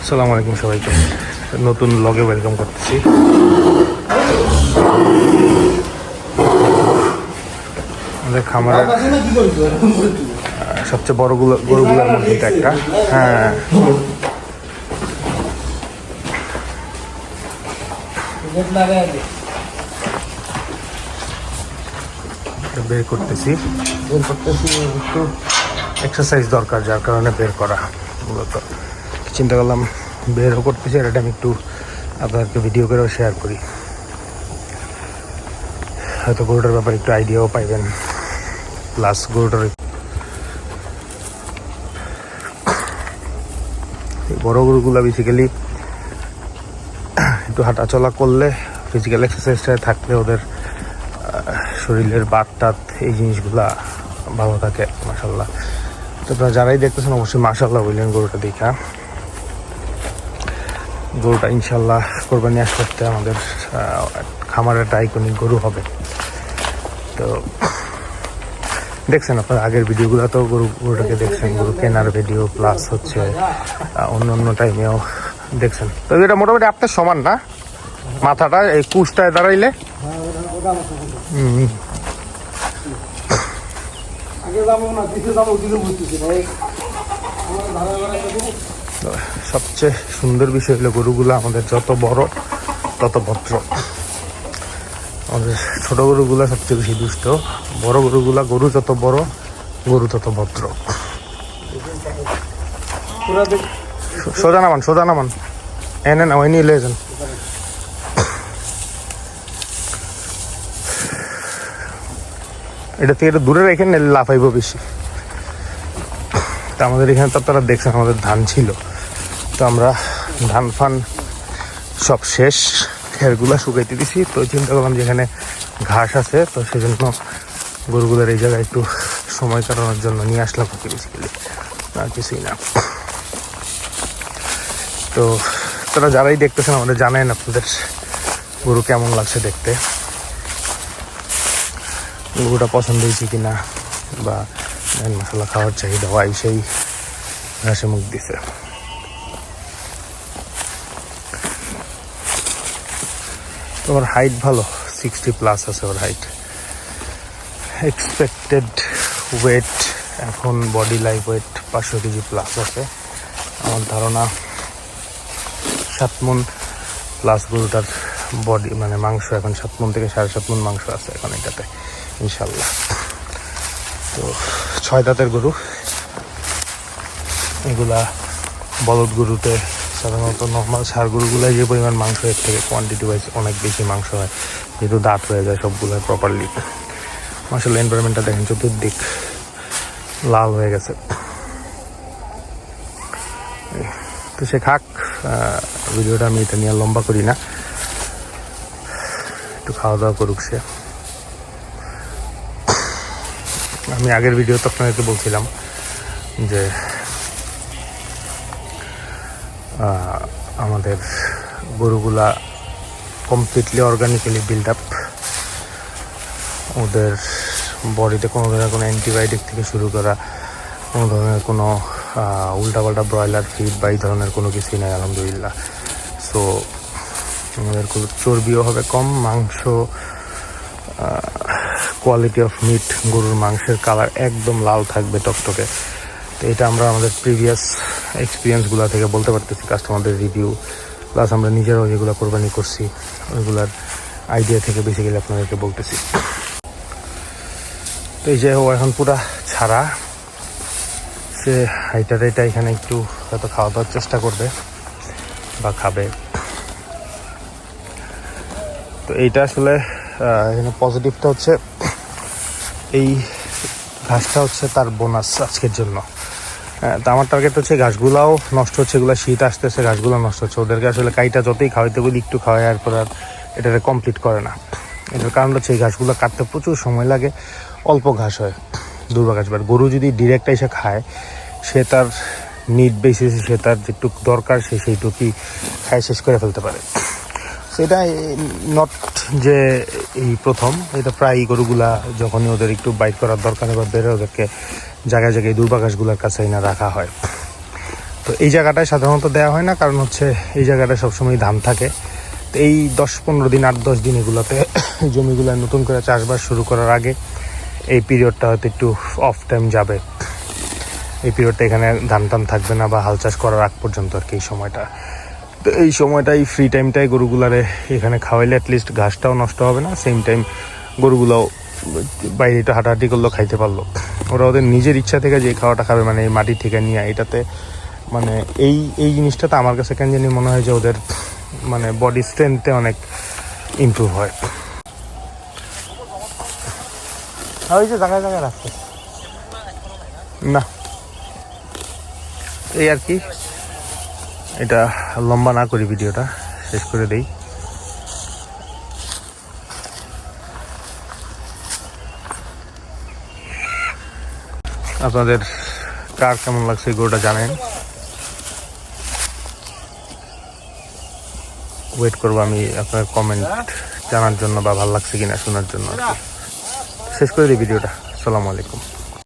আসসালামু আলাইকুম সবাইকে। নতুন লগে ওয়েলকাম করতেছি। আমাদের খামারের সবচেয়ে বড়গুলো গরুগুলোর মধ্যে একটা। হ্যাঁ। বের করতেছি। বের করতেছি একটু। এক্সারসাইজ দরকার যার কারণে বের করা মূলত। চিন্তা করলাম বেরও করতেছি, আর এটা আমি একটু আপনাদেরকে ভিডিও করেও শেয়ার করি। হয়তো গরুটার ব্যাপারে একটু আইডিয়াও পাইবেন। প্লাস গরুটার বড় গরুগুলো বেসিক্যালি একটু হাঁটাচলা করলে ফিজিক্যাল এক্সারসাইজটা থাকলে ওদের শরীরের বাত টাত এই জিনিসগুলা ভালো থাকে মাসাল্লাহ তো আপনারা যারাই দেখতেছেন, অবশ্যই মাসাল্লাহ বললেন গরুটা দেখা। গরুটা ইনশাল্লাহ কোরবানি আস করতে আমাদের খামারের আইকনিক গরু হবে। তো দেখছেন আপনার আগের ভিডিওগুলো তো গরু গরুটাকে দেখছেন গরু কেনার ভিডিও প্লাস হচ্ছে অন্য অন্য টাইমেও দেখছেন। তো এটা মোটামুটি আপনার সমান না? মাথাটা এই কুশটায় দাঁড়াইলে? হুম, আগে যাব না পিছিয়ে যাব ওদিকে বুঝতেছি ভাই সবচেয়ে সুন্দর বিষয় হলো গরুগুলো আমাদের যত বড়, তত ভদ্র। আমাদের ছোট গরুগুলা সবচেয়ে বেশি দুষ্ট। বড় গরুগুলা গরু যত বড়, গরু তত ভদ্র। পুরা দেখ সো- সোজা নামান সোজা নামান এনে না, ওই নিয়ে লেছেন এটা থেকে দূরে রেখে লাফাইব বেশি। তা আমাদের এখানে তো আপনারা দেখছেন আমাদের ধান ছিল। তো আমরা ধান ফান সব শেষ, খেরগুলা শুকাইতে দিছি। তো চিন্তা করলাম যেখানে ঘাস আছে, তো সেজন্য গরুগুলোর এই জায়গায় একটু সময় কাটানোর জন্য নিয়ে আসলাম ওকে বেসিক্যালি আর কিছুই না। তো তারা যারাই দেখতেছেন আমাদের জানেন আপনাদের গরু কেমন লাগছে দেখতে। গরুটা পছন্দ হয়েছে কিনা বা ধান মশলা খাওয়ার চাহিদা হয় সেই ঘাসে মুখ দিছে। তোমার হাইট ভালো সিক্সটি প্লাস আছে ওর হাইট এক্সপেক্টেড ওয়েট এখন বডি লাইফ ওয়েট পাঁচশো কেজি প্লাস আছে। আমার ধারণা সাত মন প্লাস গরুটার বডি মানে মাংস এখন সাত মন থেকে সাড়ে সাত মন মাংস আছে এখন এটাতে, ইনশাল্লাহ। তো ছয় দাঁতের গরু। এগুলা বলদ গরুতে সাধারণত নর্মাল সার গরুগুলাই যে পরিমাণ মাংস, এর থেকে কোয়ান্টিটি ওয়াইজ অনেক বেশি মাংস হয়। যেহেতু দাঁত হয়ে যায় সবগুলো প্রপারলি মাসাল এনভায়রনমেন্টটা দেখেন, চতুর্দিক লাল হয়ে গেছে। তো সে খাক ভিডিওটা আমি এটা নিয়ে লম্বা করি না। একটু খাওয়া দাওয়া করুক সে। আমি আগের ভিডিও তো আপনাদেরকে বলছিলাম যে আমাদের গরুগুলা কমপ্লিটলি অর্গানিক্যালি বিল্ড আপ ওদের বডিতে কোনো ধরনের কোনো অ্যান্টিবায়োটিক থেকে শুরু করা, কোনো ধরনের কোনো উল্টাপাল্টা ব্রয়লার ফিড বা এই ধরনের কোনো কিছুই নাই, আলহামদুলিল্লাহ। সো আমাদের চর্বিও হবে কম, মাংস কোয়ালিটি অফ মিট গরুর মাংসের কালার একদম লাল থাকবে টকটকে। তো এটা আমরা আমাদের প্রিভিয়াস এক্সপিরিয়েন্সগুলো থেকে বলতে পারতেছি কাস্টমারদের রিভিউ প্লাস আমরা নিজেরাও যেগুলো কোরবানি করছি, ওইগুলার আইডিয়া থেকে বেসিক্যালি আপনাদেরকে বলতেছি। তো এই যে ও এখন পুরা ছাড়া, সে হাইটা টাইটা এখানে একটু হয়তো খাওয়া দাওয়ার চেষ্টা করবে বা খাবে। তো এইটা আসলে এখানে পজিটিভটা হচ্ছে এই ঘাসটা হচ্ছে তার বোনাস আজকের জন্য। হ্যাঁ, তো আমার টার্গেট হচ্ছে ঘাসগুলাও নষ্ট হচ্ছে এগুলো শীত আসতেছে ঘাসগুলো নষ্ট হচ্ছে। ওদেরকে আসলে কাইটা যতই খাওয়াইতে বলি একটু খাওয়াই এরপর আর এটাকে কমপ্লিট করে না। এটার কারণ হচ্ছে এই ঘাসগুলো কাটতে প্রচুর সময় লাগে অল্প ঘাস হয় দুর্বা ঘাস। বাট গরু যদি ডিরেক্ট এসে খায় সে তার নিড বেসিসে সে তার যেটুক দরকার সে সেইটুকুই খায় শেষ করে ফেলতে পারে। সেটা নট যে এই প্রথম, এটা প্রায় গরুগুলা যখনই ওদের একটু বাইট করার দরকার বা বেড়ে ওদেরকে জায়গায় জায়গায় দুর্বাঘাসগুলোর কাছে না রাখা হয়। তো তো এই জায়গাটায় সাধারণত দেওয়া হয় না, কারণ হচ্ছে এই জায়গাটায় সবসময় ধান থাকে। তো এই দশ পনেরো দিন, আট দশ দিন এগুলোতে এই জমিগুলো নতুন করে চাষবাস শুরু করার আগে এই পিরিয়ডটা হয়তো একটু অফ টাইম যাবে। এই পিরিয়ডটা এখানে ধান টান থাকবে না বা হাল চাষ করার আগ পর্যন্ত আর কি এই সময়টা। তো এই সময়টা এই ফ্রি টাইমটাই গরুগুলারে এখানে খাওয়াইলে অ্যাটলিস্ট ঘাসটাও নষ্ট হবে না সেম টাইম গরুগুলাও বাইরে একটু হাঁটাহাঁটি করলেও খাইতে পারল। ওরা ওদের নিজের ইচ্ছা থেকে যে খাওয়াটা খাবে মানে এই মাটি থেকে নিয়ে এটাতে মানে এই এই জিনিসটাতে আমার কাছে কেন জানি মনে হয় যে ওদের মানে বডি স্ট্রেংথে অনেক ইমপ্রুভ হয়। ওই যে জায়গায় জায়গায় রাখছে। না। এই আর কি? এটা লম্বা না করি ভিডিওটা, শেষ করে দেই। আপনাদের কার কেমন লাগছে গরুটা জানেন? ওয়েট করব আমি আপনার কমেন্ট জানার জন্য বা ভালো লাগছে কিনা শোনার জন্য। শেষ করে দিই ভিডিওটা। আসসালামু আলাইকুম।